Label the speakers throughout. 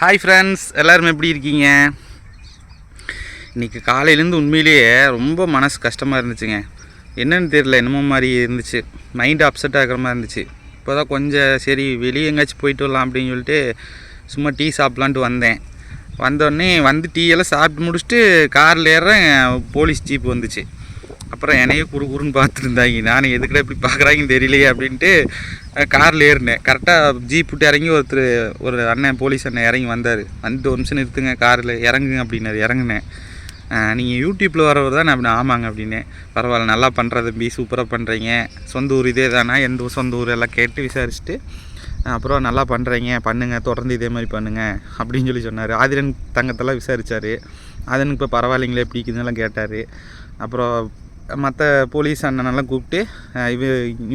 Speaker 1: Hi friends எல்லோரும் எப்படி இருக்கீங்க? இன்றைக்கி காலையிலேருந்து உண்மையிலேயே ரொம்ப மனசு கஷ்டமாக இருந்துச்சுங்க. என்னென்னு தெரியல என்னமோ மாதிரி இருந்துச்சு. மைண்ட் அப்செட் ஆகிற மாதிரி இருந்துச்சு. இப்போ தான் கொஞ்சம் சரி வெளியே எங்கேயாச்சும் போயிட்டு வரலாம் அப்படின்னு சொல்லிட்டு சும்மா டீ சாப்பிட்லான்ட்டு வந்தேன். வந்தோடனே வந்து டீ எல்லாம் சாப்பிட்டு முடிச்சுட்டு காரில் ஏற போலீஸ் ஜீப் வந்துச்சு. அப்புறம் என்னையே குறு குறுன்னு பார்த்துருந்தாங்க. நான் எதுக்குடா இப்படி பார்க்குறாங்கன்னு தெரியலையே அப்படின்ட்டு காரில் ஏறினேன். கரெக்டாக ஜீப் விட்டு இறங்கி ஒருத்தர் ஒரு அண்ணன் போலீஸ் அண்ணன் இறங்கி வந்தார். வந்துட்டு ஒரு நிமிஷம் நிறுத்துங்க காரில் இறங்குங்க அப்படின்னாரு இறங்குனேன். நீங்கள் யூடியூப்பில் வரவர் தான் நான் ஆமாங்க அப்படின்னே. பரவாயில்ல நல்லா பண்ணுற தம்பி சூப்பராக பண்ணுறீங்க சொந்த ஊர் இதே தானா? எந்த ஊர் சொந்த ஊர்? எல்லாம் கேட்டு விசாரிச்சுட்டு அப்புறம் நல்லா பண்ணுறீங்க பண்ணுங்கள் தொடர்ந்து இதே மாதிரி பண்ணுங்கள் அப்படின்னு சொல்லி சொன்னார். ஆதிரன் தங்கத்தெல்லாம் விசாரித்தார் ஆதிரனுக்கு இப்போ பரவாயில்லைங்களே எப்படி இருக்குதுன்னெல்லாம் கேட்டார். அப்புறம் மற்ற போலீஸ் அண்ணனெல்லாம் கூப்பிட்டு அஹ் இவ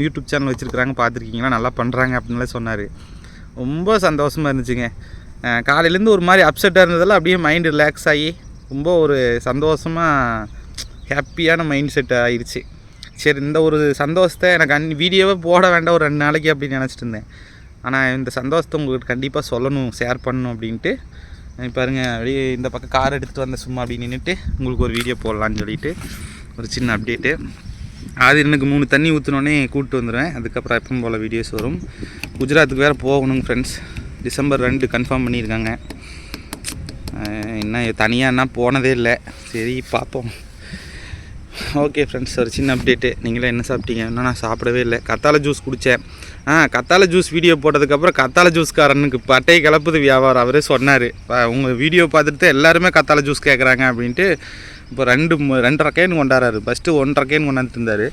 Speaker 1: யூடியூப் சேனல் வச்சுருக்குறாங்க பார்த்துருக்கீங்களா நல்லா பண்ணுறாங்க அப்படின்லாம் சொன்னார். ரொம்ப சந்தோஷமாக இருந்துச்சுங்க. காலையிலேருந்து ஒரு மாதிரி அப்செட்டாக இருந்ததெல்லாம் அப்படியே மைண்டு ரிலாக்ஸ் ஆகி ரொம்ப ஒரு சந்தோஷமாக ஹாப்பியான மைண்ட் செட் ஆயிடுச்சு. சரி இந்த ஒரு சந்தோஷத்தை எனக்கு அன் வீடியோவே போட வேண்டாம் ஒரு ரெண்டு நாளைக்கு அப்படின்னு நினச்சிட்டு இருந்தேன். ஆனால் இந்த சந்தோஷத்தை உங்களுக்கு கண்டிப்பாக சொல்லணும் ஷேர் பண்ணணும் அப்படின்ட்டு பாருங்கள் பாருங்க அப்படியே இந்த பக்கம் கார் எடுத்துகிட்டு வந்த சும்மா அப்படி நின்றுட்டு உங்களுக்கு ஒரு வீடியோ போடலான்னு சொல்லிட்டு ஒரு சின்ன அப்டேட்டு அது எனக்கு மூணு தண்ணி ஊற்றினோடனே கூப்பிட்டு வந்துடுவேன் அதுக்கப்புறம் எப்பவும் போல் வீடியோஸ் வரும். குஜராத்துக்கு வேறு போகணுங்க ஃப்ரெண்ட்ஸ் டிசம்பர் ரெண்டு கன்ஃபார்ம் பண்ணியிருக்காங்க. என்ன தனியாக என்ன போனதே இல்லை. சரி பார்ப்போம். ஓகே ஃப்ரெண்ட்ஸ் ஒரு சின்ன அப்டேட்டு நீங்களே என்ன சாப்பிட்டீங்க? இன்னும் நான் சாப்பிடவே இல்லை. கத்தாழை ஜூஸ் குடித்தேன் ஆ கத்தாழை ஜூஸ் வீடியோ போட்டதுக்கப்புறம் கத்தாழை ஜூஸ்காரனுக்கு பட்டை கலப்புது வியாபாரம். அவரே சொன்னார். உங்கள் வீடியோ பார்த்துட்டு எல்லாருமே கத்தாழை ஜூஸ் கேட்குறாங்க அப்படின்ட்டு இப்போ ரெண்டு ரெண்டரை கேன் கொண்டாடுறாரு. ஃபஸ்ட்டு ஒன்றரை கேன் கொண்டாந்து இருந்தார்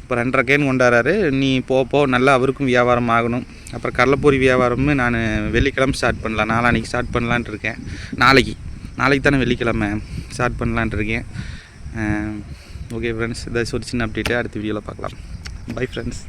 Speaker 1: இப்போ ரெண்டரை கேன் கொண்டாடுறாரு. நீ போ போ. நல்லா அவருக்கும் வியாபாரம் ஆகணும். அப்புறம் கடலப்பொரி வியாபாரமும் நான் வெள்ளிக்கிழமை ஸ்டார்ட் பண்ணலாம். நாளான்னைக்கு ஸ்டார்ட் பண்ணலான்ட்டு இருக்கேன். நாளைக்கு. நாளைக்கு தானே வெள்ளிக்கிழமை. ஸ்டார்ட் பண்ணலான்ட்டு இருக்கேன். ஓகே ஃப்ரெண்ட்ஸ் ஏதாச்சும் ஒரு சின்ன அப்டேட்டு அடுத்த வீடியோவில் பார்க்கலாம். Bye friends